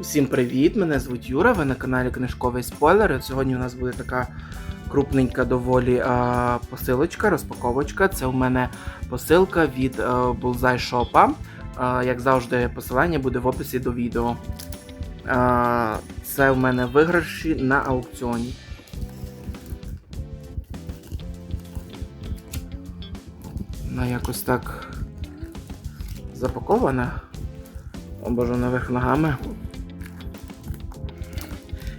Усім привіт! Мене звуть Юра, ви на каналі Книжковий Спойлер. І Сьогодні у нас буде така крупненька доволі а, посилочка, розпаковочка. Це у мене посилка від а, Bullseye Shop. А, як завжди, посилання буде в описі до відео. А, це у мене виграші на аукціоні. Вона якось так запакована. О боже, наверх ногами.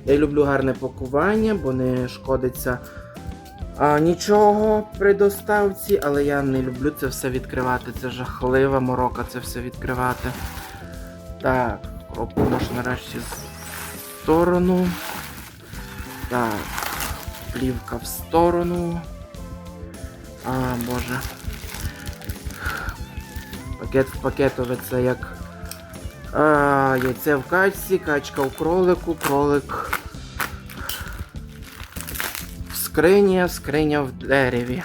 Я люблю гарне пакування, бо не шкодиться а, нічого при доставці, але я не люблю це все відкривати. Це жахлива морока це все відкривати. Так, коробку можна нарешті в сторону. Так, плівка в сторону. А, боже. Пакет в пакетове це як а, яйце в качці, качка в кролику, кролик в скрині, скриня в дереві.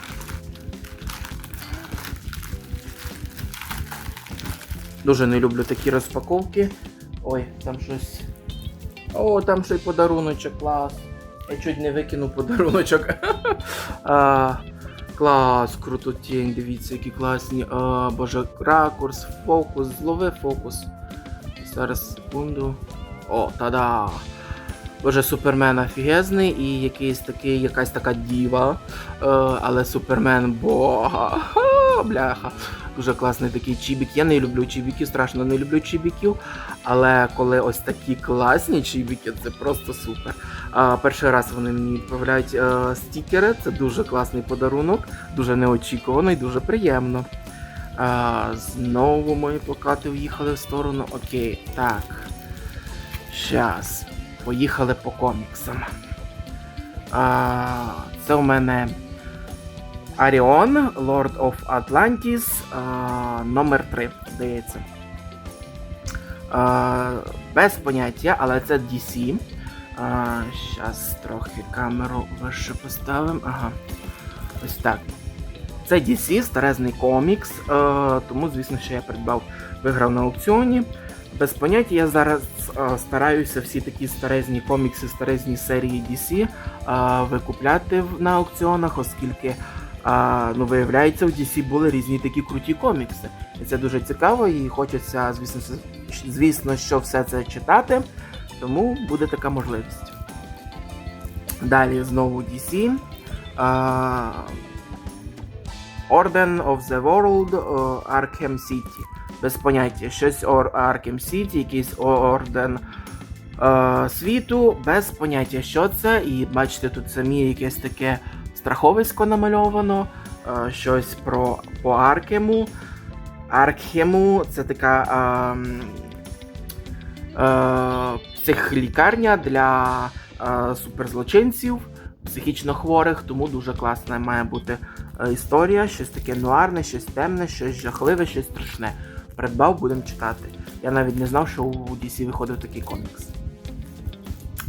Дуже не люблю такі розпаковки. Ой, там щось. О, там ще й подаруночок, клас. Я чуть не викинув подаруночок. а, клас, круто тінь, дивіться, які класні. А, боже, ракурс, фокус, злови фокус. Зараз секунду. О, та-да! Боже, супермен офігезний і якийсь такий, якась така діва. Е, але супермен бога. Ха, бляха. Дуже класний такий чібік. Я не люблю чібіків, страшно не люблю чібіків. Але коли ось такі класні чібіки, це просто супер. А, перший раз вони мені відправляють е, стікери. Це дуже класний подарунок, дуже неочікувано і дуже приємно. А, знову мої плакати в'їхали в сторону. Окей, так. Щас. Поїхали по коміксам. А, це у мене Аріон, Lord of Atlantis, а, номер 3, здається. А, без поняття, але це DC. Щас трохи камеру вище поставимо. Ага. Ось так. Це DC, старезний комікс, е, тому, звісно, що я придбав, виграв на аукціоні. Без поняття я зараз е, стараюся всі такі старезні комікси, старезні серії DC е, викупляти на аукціонах, оскільки, ну, виявляється, у DC були різні такі круті комікси. І це дуже цікаво, і хочеться, звісно, звісно, що все це читати, тому буде така можливість. Далі знову DC. Е, Order of the World о, Arkham City. Без поняття. Щось Arkham City, якийсь орден е, світу, без поняття, що це. І бачите, тут самі якесь таке страховисько намальовано. Е, щось про по Аркему. Аркхему це така е, е, психлікарня для е, суперзлочинців, психічно хворих, тому дуже класна має бути е, історія, щось таке нуарне, щось темне, щось жахливе, щось страшне. Придбав, будемо читати. Я навіть не знав, що у DC виходив такий комікс.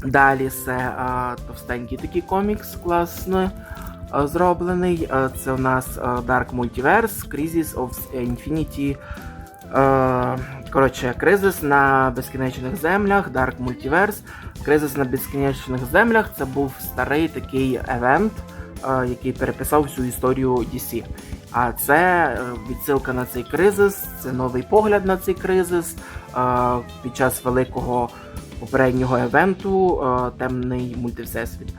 Далі це е, товстенький такий комікс, класно е, зроблений. Е, це у нас Dark Multiverse, Crisis of Infinity. Е, коротше, Кризис на безкінечних землях, Dark Multiverse. Кризис на безкінечних землях це був старий такий евент, е, який переписав всю історію DC. А це е, відсилка на цей кризис, це новий погляд на цей кризис під час великого попереднього евенту Темний мультивсесвіт.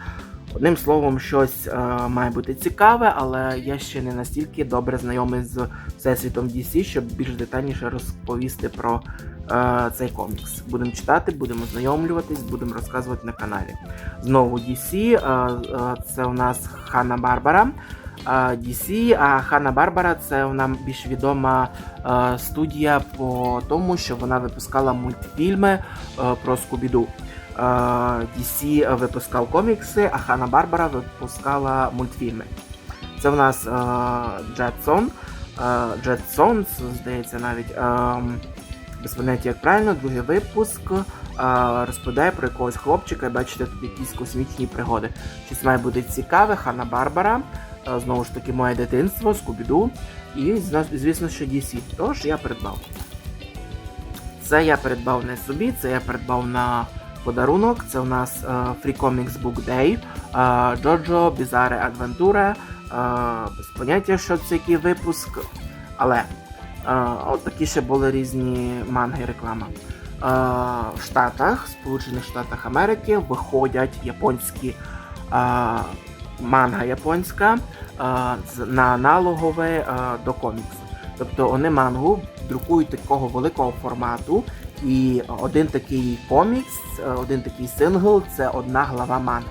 Одним словом, щось е, має бути цікаве, але я ще не настільки добре знайомий з всесвітом DC, щоб більш детальніше розповісти про е, цей комікс. Будемо читати, будемо знайомлюватись, будемо розказувати на каналі. Знову DC, е, е, це у нас Ханна Барбара. Е, DC, а Ханна Барбара це вона більш відома е, студія по тому, що вона випускала мультфільми е, про Скубіду. DC випускав комікси, а Ханна Барбара випускала мультфільми. Це в нас Джетсон. Джетсон, здається, навіть без поняття як правильно, другий випуск розповідає про якогось хлопчика, і бачите, тут якісь космічні пригоди. Щось має бути цікаве, Ханна Барбара. Знову ж таки, моє дитинство, Скубіду. І звісно, що DC. Тож я придбав. Це я придбав не собі, це я придбав на подарунок. Це у нас е, Free Comics Book Day, е, Jojo Bizarre Adventure. Е, без поняття, що це який випуск. Але от такі ще були різні манги реклама. В Штатах, Сполучених Штатах Америки, виходять японські манга японська на аналогове до коміксу. Тобто вони мангу друкують такого великого формату, і один такий комікс, е, один такий сингл це одна глава манги.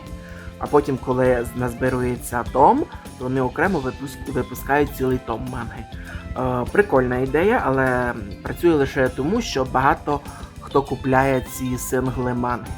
А потім, коли назбирується том, то вони окремо випускають цілий том манги. Е, прикольна ідея, але працює лише тому, що багато хто купляє ці сингли манги.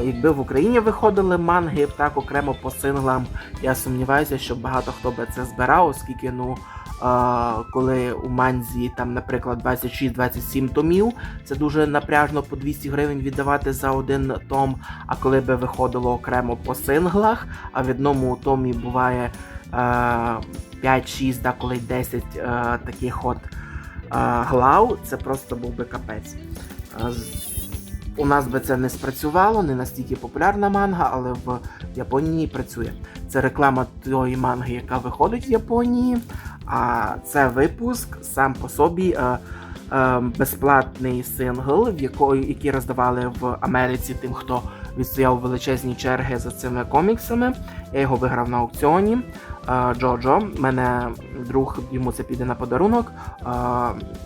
Якби в Україні виходили манги так окремо по синглам, я сумніваюся, що багато хто би це збирав, оскільки ну. Е, Коли у манзі там, наприклад, 26-27 томів, це дуже напряжно по 200 гривень віддавати за один том. А коли би виходило окремо по синглах, а в одному томі буває е, 5-6, да, коли 10 е, таких от е, глав, це просто був би капець. Е, у нас би це не спрацювало, не настільки популярна манга, але в Японії працює. Це реклама тої манги, яка виходить в Японії. А це випуск сам по собі е, е, безплатний сингл, в якої, який роздавали в Америці тим, хто відстояв величезні черги за цими коміксами. Я його виграв на аукціоні. Е, Джоджо, мене друг йому це піде на подарунок. Е,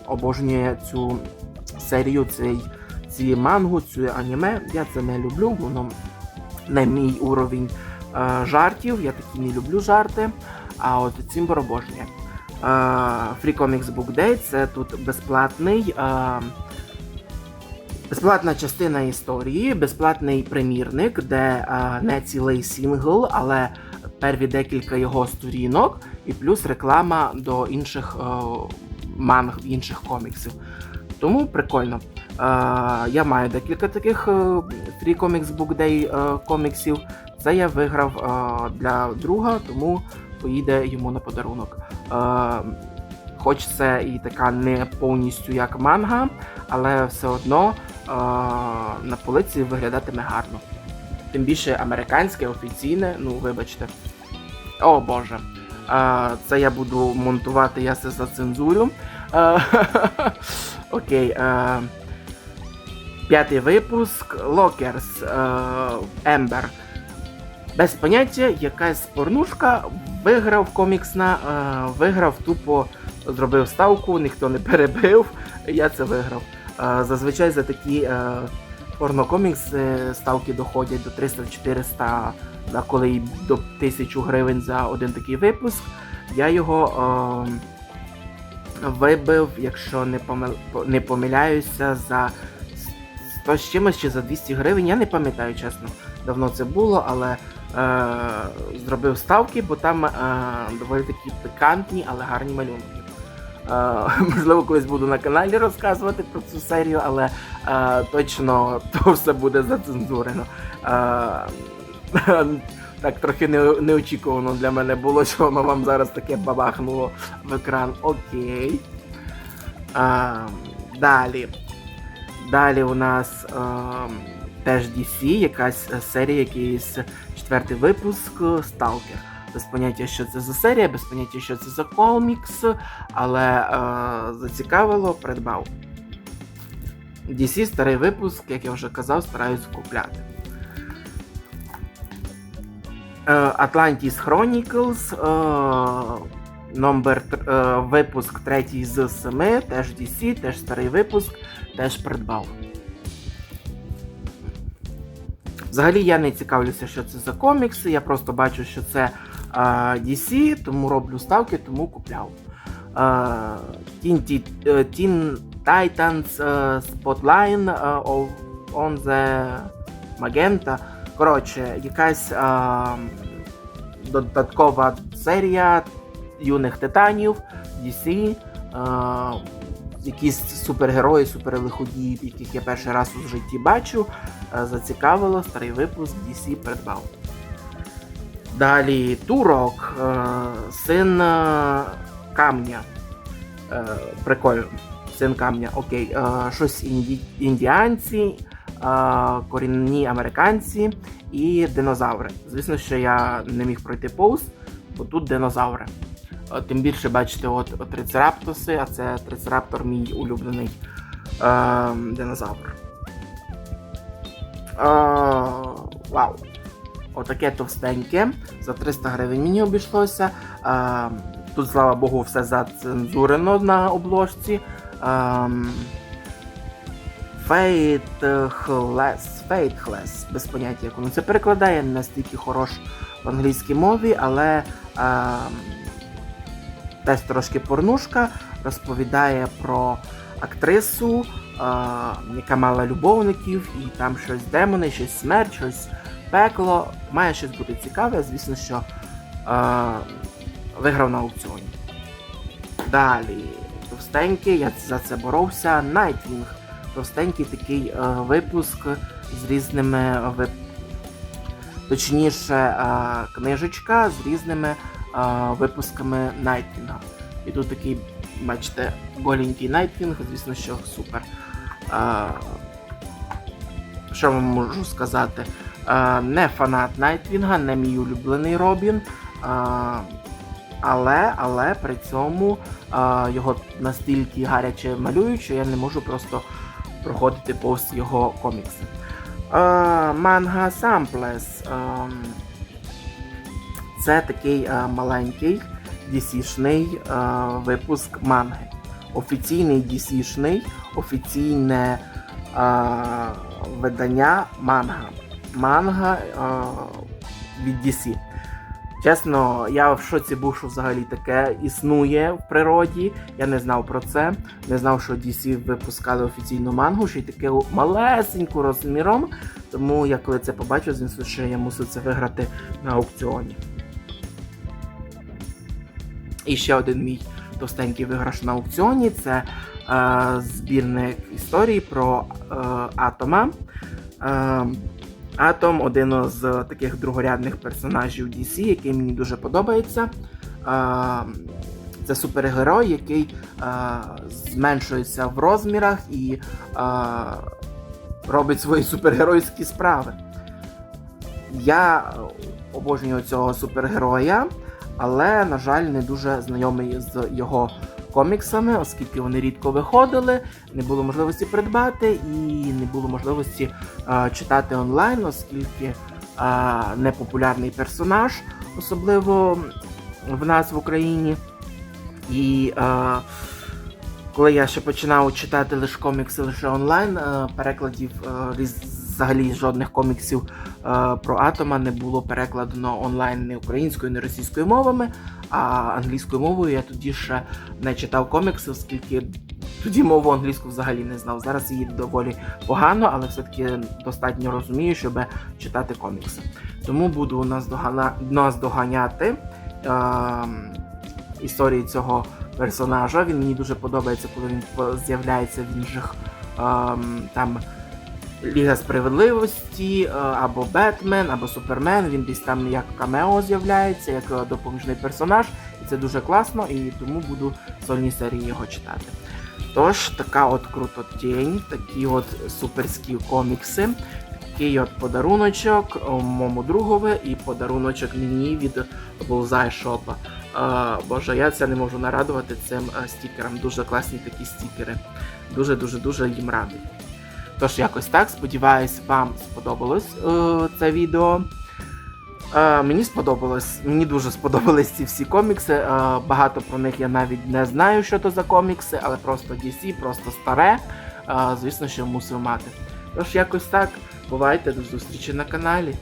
обожнює цю серію, цей, ці мангу, цю аніме. Я це не люблю, воно не мій уровень е, жартів. Я такі не люблю жарти. А от Цімбор обожнює. Free Comics Book Day це тут безплатний. Безплатна частина історії, безплатний примірник, де е, не цілий сингл, але перві декілька його сторінок, і плюс реклама до інших е, манг, інших коміксів. Тому прикольно. Е, я маю декілька таких е, Free Comics Book Day е, коміксів. Це я виграв е, для друга, тому поїде йому на подарунок. Е, хоч це і така не повністю як манга, але все одно е, на полиці виглядатиме гарно. Тим більше американське, офіційне, ну вибачте. О Боже. Е, це я буду монтувати, я це зацензурю. Окей. П'ятий випуск. Локерс. Ембер. Без поняття, якась порнушка виграв коміксна, е, виграв тупо, зробив ставку, ніхто не перебив. Я це виграв. Е, зазвичай за такі е, порнокомікси ставки доходять до 300-400, да, коли до 1000 гривень за один такий випуск. Я його е, вибив, якщо не, помил, не помиляюся, за 100 з чимось чи за 200 гривень. Я не пам'ятаю, чесно. Давно це було, але зробив ставки, бо там е, доволі такі пикантні, але гарні малюнки. Е, можливо, колись буду на каналі розказувати про цю серію, але е, точно то все буде зацензурено. Е, так трохи не, неочікувано для мене було, що воно вам зараз таке бабахнуло в екран. Окей. Е, далі. Далі у нас е, теж DC, якась е, серія, якийсь четвертий випуск е, Сталкер. Без поняття, що це за серія, без поняття, що це за комікс, але е, зацікавило, придбав. DC старий випуск, як я вже казав, стараюсь купляти. Е, Atlantis Chronicles, номер, випуск третій з семи, теж DC, теж старий випуск, теж придбав. Взагалі я не цікавлюся, що це за комікси, я просто бачу, що це е, DC, тому роблю ставки, тому купляв. Teen, е, Teen Titans е, Spotline е, on the Magenta. Коротше, якась е, додаткова серія юних титанів DC. Е, якісь супергерої, суперлиходії, яких я перший раз у житті бачу. Е, зацікавило, старий випуск DC придбав. Далі Турок, е, син е, камня. Прикольно. Син камня, окей. Щось інді... індіанці, корінні американці і динозаври. Звісно, що я не міг пройти повз, бо тут динозаври. Е, Тим більше, бачите, от, от а це трицераптор мій улюблений е, динозавр. Е, вау! Отаке товстеньке. За 300 гривень мені обійшлося. Е, тут, слава Богу, все зацензурено на обложці. Ем, Faithless, Faithless, без поняття, як воно це перекладає, не настільки хорош в англійській мові, але ем, теж трошки порнушка, розповідає про актрису, е, яка мала любовників, і там щось демони, щось смерть, щось пекло. Має щось бути цікаве, звісно, що е, виграв на аукціоні. Далі, товстенький, я за це боровся. Nightwing. Товстенький такий е, випуск з різними вип... точніше, е, книжечка з різними е, випусками Nightwing. І тут такий, бачите, голенький Nightwing, звісно, що супер. Е, що вам можу сказати? Е, не фанат Найтвінга, не мій улюблений Робін. Е, але, але при цьому е, його настільки гаряче малюють, що я не можу просто проходити повз його комікси. Е, Манга Самплес. Е, це такий е, маленький DC-шний е, випуск манги. Офіційний DC-шний, офіційне е, видання манга. Манга від DC. Чесно, я в шоці був, що взагалі таке існує в природі. Я не знав про це. Не знав, що DC випускали офіційну мангу, ще й таке малесеньку розміром. Тому я коли це побачив, звісно, що я мусив це виграти на аукціоні. І ще один мій товстенький виграш на аукціоні це е, збірник історії про е, Атома. Е, Атом один з таких другорядних персонажів DC, який мені дуже подобається. Е, це супергерой, який е, зменшується в розмірах і е, робить свої супергеройські справи. Я обожнюю цього супергероя, але, на жаль, не дуже знайомий з його коміксами, оскільки вони рідко виходили, не було можливості придбати і не було можливості е, читати онлайн, оскільки е, непопулярний персонаж, особливо в нас в Україні. І е, коли я ще починав читати лише комікси лише онлайн, е, перекладів е, взагалі жодних коміксів про Атома не було перекладено онлайн не українською, не російською мовами, а англійською мовою я тоді ще не читав комікси, оскільки тоді мову англійську взагалі не знав. Зараз її доволі погано, але все-таки достатньо розумію, щоб читати комікси. Тому буду наздогана... наздоганяти е, історії цього персонажа. Він мені дуже подобається, коли він з'являється в інших ем, там. Ліга справедливості, е, або Бетмен, або Супермен. Він десь там як камео з'являється, як е, допоміжний персонаж, і це дуже класно, і тому буду сольні серії його читати. Тож, така от крутотень, такі от суперські комікси, такий от подаруночок моєму другові і подаруночок мені від Bullseye Shop. Е, Боже, я це не можу нарадувати цим е, стікерам. Дуже класні такі стікери. Дуже-дуже дуже їм радий. Тож, якось так. Сподіваюсь, вам сподобалось е, це відео. Е, мені сподобалось, мені дуже сподобались ці всі комікси. Е, багато про них я навіть не знаю, що то за комікси, але просто DC, просто старе. Е, звісно, що мусив мати. Тож, якось так. Бувайте, до зустрічі на каналі.